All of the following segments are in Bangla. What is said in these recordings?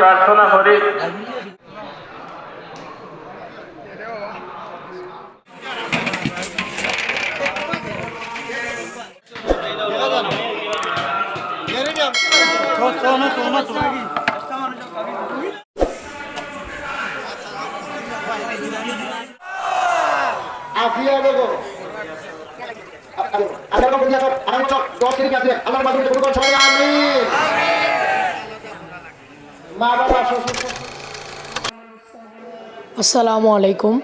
প্রার্থনা করি। আফিয়া বেগম আল্লাহর দশ তারিখ আছে আল্লাহর মাধ্যমে কোনো কথা সবাই আমিন। আসসালামু আলাইকুম।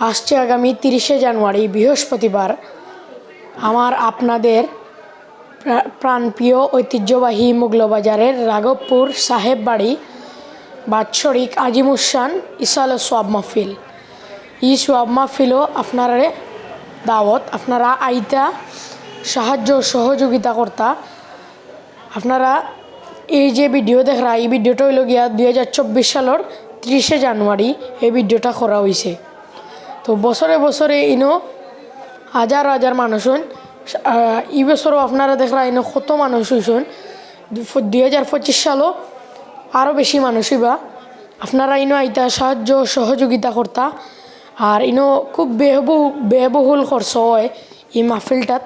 আসছে আগামী তিরিশে জানুয়ারি, বৃহস্পতিবার। আমার আপনাদের প্রা- প্রাণপ্রিয়, ঐতিহ্যবাহী মোগলবাজারের রাঘবপুর সাহেব বাড়ি, বাৎসরিক আজিমুসান ইসাল সোয়াব মাহফিল। ই সোয়াব মাহফিলও আপনারা দাওয়াত, আপনারা আইতা, সাহায্য সহযোগিতা কর্তা, আপনারা এই যে ভিডিও দেখরা, এই ভিডিওটা হইল গিয়া দুই হাজার চব্বিশ সালের ত্রিশে জানুয়ারি এই ভিডিওটা করা হয়েছে তো বছরে বছরে ইনো হাজার হাজার মানুষ হন এই বছরও আপনারা দেখরা ইনো কত মানুষ হয়েছেন দুই হাজার পঁচিশ সালও আরও বেশি মানুষ হইবা। আপনারা ইনো আইতা সাহায্য, সহযোগিতা করতা, আর ইনো খুব ব্যয়বহু ব্যয়বহুল খরচ হয় এই মাহফিলটাত।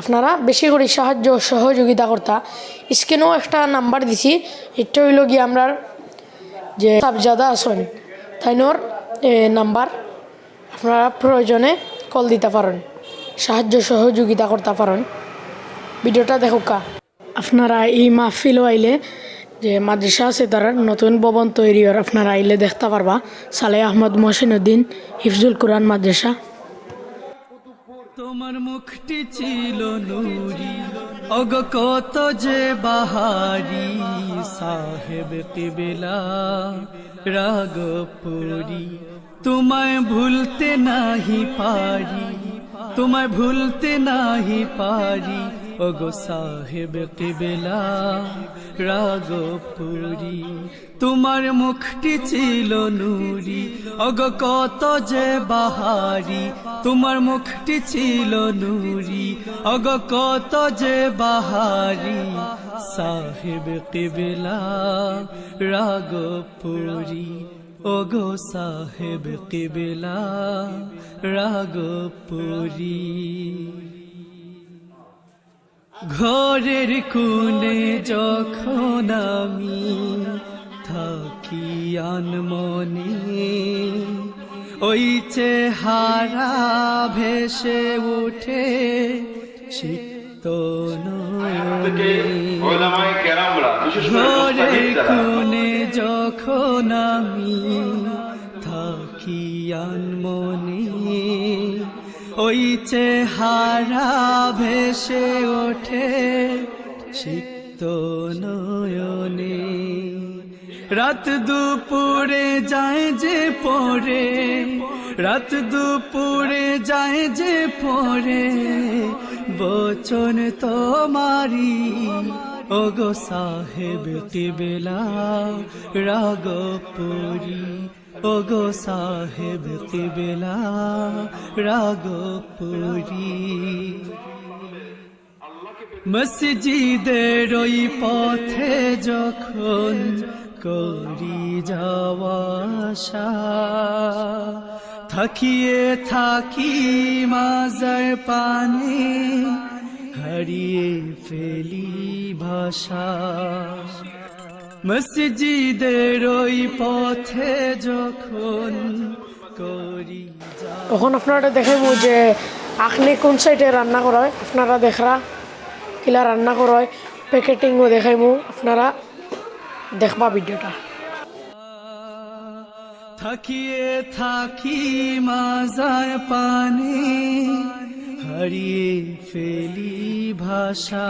আপনারা বেশি করে সাহায্য সহযোগিতা করতা। স্ক্রিনেও একটা নাম্বার দিছি, এটা হইল গিয়ে আমরার যে সাবজাদা আছেন, তাইনোর নাম্বার। আপনারা প্রয়োজনে কল দিতে পারেন, সাহায্য সহযোগিতা করতে পারেন। ভিডিওটা দেখুকা আপনারা এই মাহফিলও আইলে যে মাদ্রাসা আছে, তার নতুন ভবন তৈরি হওয়ার আপনারা আইলে দেখতে পারবা। সালে আহমদ মহসিনুদ্দিন হিফজুল কোরআন মাদ্রাসা। তোমার মুখটি ছিল নুরি। অগ কত যে বাহারি, সাহেব কিবেলা, রাগপুরি। তোমায় ভুলতে নাহি পারি, তোমায় ভুলতে নাহি পারি। ওগো সাহেব কিবেলা রাগপুরি তোমার মুখটি ছিল নুরি। অগ কত যে বাহারি, তোমার মুখটি ছিল নুরি। অগ কত যে বাহারি, সাহেব কিবেলা রাগপুরি ওগো সাহেব কিবেলা রাগপুরি ঘরের কোণে যখন আমি থাকি আনমনে ওই চেহারা ভেসে উঠে বিশেষ ঘরের কোণে যখন আমি থাকি আনমনে ওই চেহারা ভেসে ওঠে সিক্ত নয়নে। রাত দুপুরে যায় যে পরে রাত দুপুরে যায় যে পরে বচন তোমারি ওগো সাহেব কিবেলা রাগপুরি। ওগো সাহেব কিবেলা রাগপুরি মসজিদের ওই পথে যখন করি যাওয়া থাকিয়ে থাকি মাজার পানে, হারিয়ে ফেলি ভাষা। মসজিদের ওই পথে যখন করি তখন আপনারা দেখাইব যে আখনি কোন সাইডে রান্না করা হয়? আপনারা দেখরা কিলা রান্না করা হয় প্যাকেটিংও দেখাইব আপনারা দেখবা ভিডিওটা। থাকিয়ে থাকি মাজার পানে হারিয়ে ফেলি ভাষা।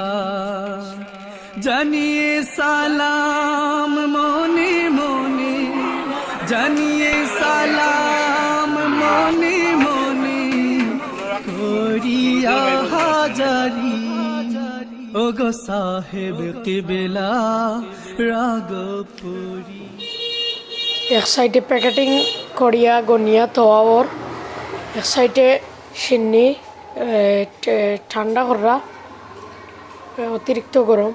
জানিয়ে সালাম মনে মনে, জানিয়ে সালাম মনে মনে, করিয়া হাজারি। ওগো সাহেব কিবেলা রাগপুরি এক সাইডে প্যাকেটিং করিয়া গনিয়া তোয়াওর, এক সাইডে সিন্নি ঠান্ডা করা অতিরিক্ত গরম।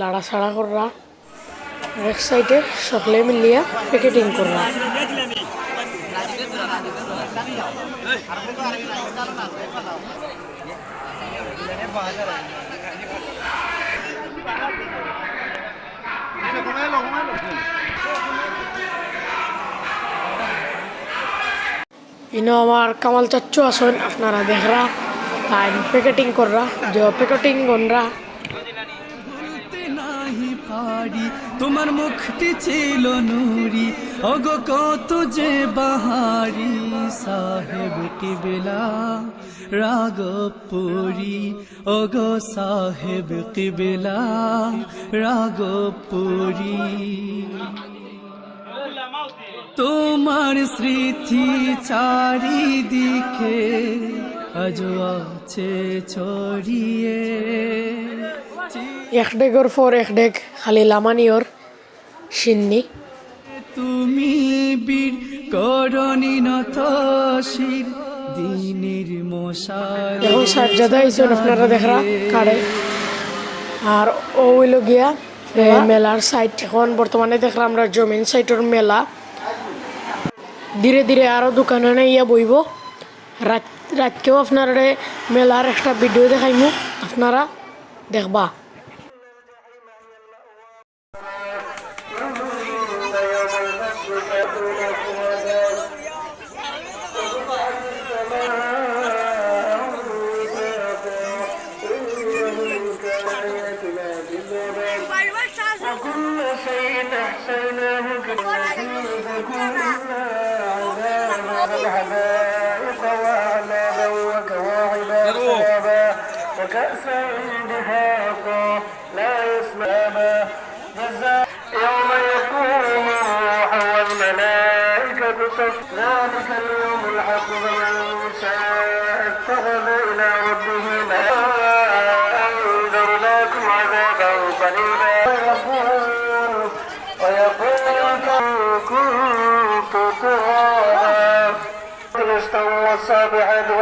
লাড়া ছাড়া করা এক সাইডে সকলে মিলিয়া প্যাকেটিং করলাম ইনো আমার কামাল চাচ্চু আসেন আপনারা দেখরা আর প্যাকেটিং কররা, যে প্যাকেটিং গনরা। নাহি পারি তোমার মুখটি ছিল নুরি। অগো কত যে বাহারি। সাহেব কি বেলা রাগপুরি ওগো, সাহেব কি বেলা রাগপুরি তোমার স্মৃতি চারিদিকে আজ আছে ছড়িয়ে। এক ডেগর পর এক ডেগ খালি লামানিওর সিন্নি। তুমি বীর করণী নত শির দিনের মশাল এখন সাজ্জাদা হয়েছেন আপনারা দেখরা কাড়ে। আর ও হইল গিয়া এ, মেলার সাইট এখন বর্তমানে দেখলাম আমরা জমিন সাইটের মেলা। ধীরে ধীরে আরও দোকানে ইয়া বইব। রাত রাতকেও আপনারা মেলার একটা ভিডিও দেখাইমু। আপনারা দেখবা। وكأسا دهاقا لا يسمى جزاء يوم يقوم الروح والملائكة صف ذلك اليوم الحق فمن شاء اتخذ إلى ربه مآبا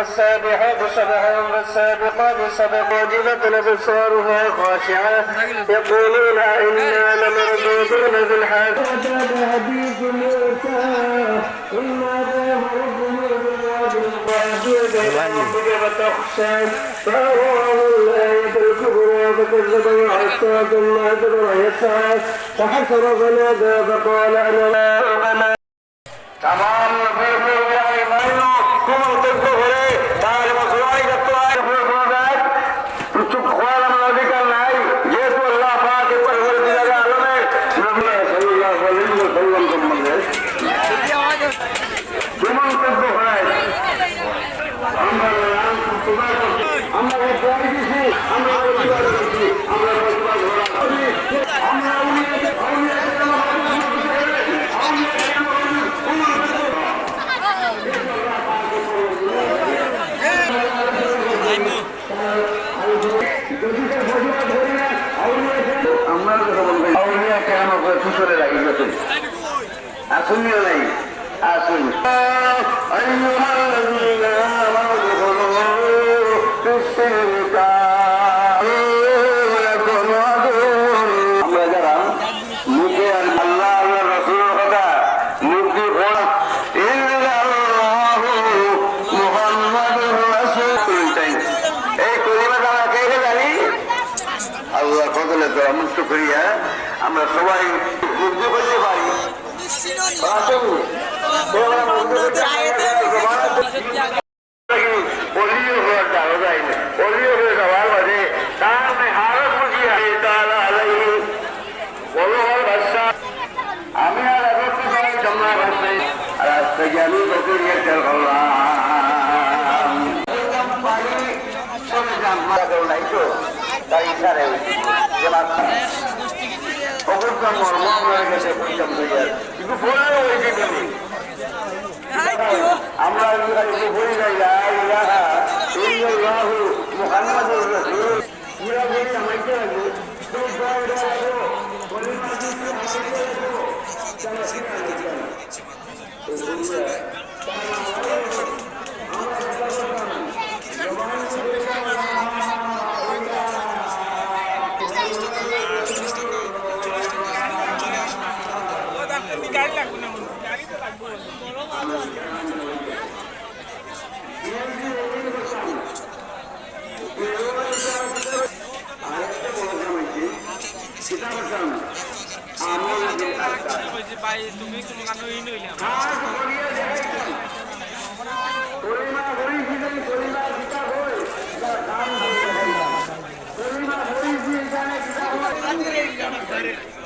والسابحات سبحا والسابقات سبقا وجلت الابصارها خاشعة. يقولون إنا لمردودون في الحاج وجاد حديث موسى ثم اتاه ربه بالواد المحدود ربك فتخشى فأراه الآية الكبرى فكذب وعصى ثم أدبر يسعى فحشر فنادى فقال أنا لا أغنى تمام. আমরা সবাই বুঝতে করতে পারি। অলিও হওয়ার জানো যায় না অলিও হয়ে যাওয়ার বাদে তার হারত বুঝিয়া তারা আলাই বলো হল বাদশা আমি আর আগত সবাই জমা করছি আর আজ তাই ইশারে যে হয়ে গেছে কিন্তু বললে ওই দিকে আমরা খালি বলি যাই লা মুহাম্মাদুর রাসূল। পুরা বলি আমাকে লাগবে তো দোয়া দাও বলি মাঝে আমাকে লাগবে চলো আমরা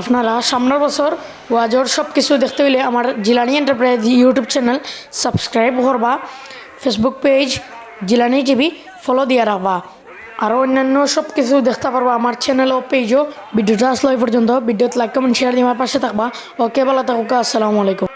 আপনারা সামনের বছর ওয়াজর সব কিছু দেখতে হইলে আমার Jilani enterprise YouTube channel subscribe করবা Facebook page Jilani TV follow দিয়ে রাখবা আরও অন্যান্য সব কিছু দেখতে পারবা আমার চ্যানেল ও পেজও ভিডিওটা আসলো এই পর্যন্ত, ভিডিওতে লাইক কমেন্ট শেয়ার দিয়ে আমার পাশে থাকবা। ওকে ভালো থাকুক আসসালামু আলাইকুম।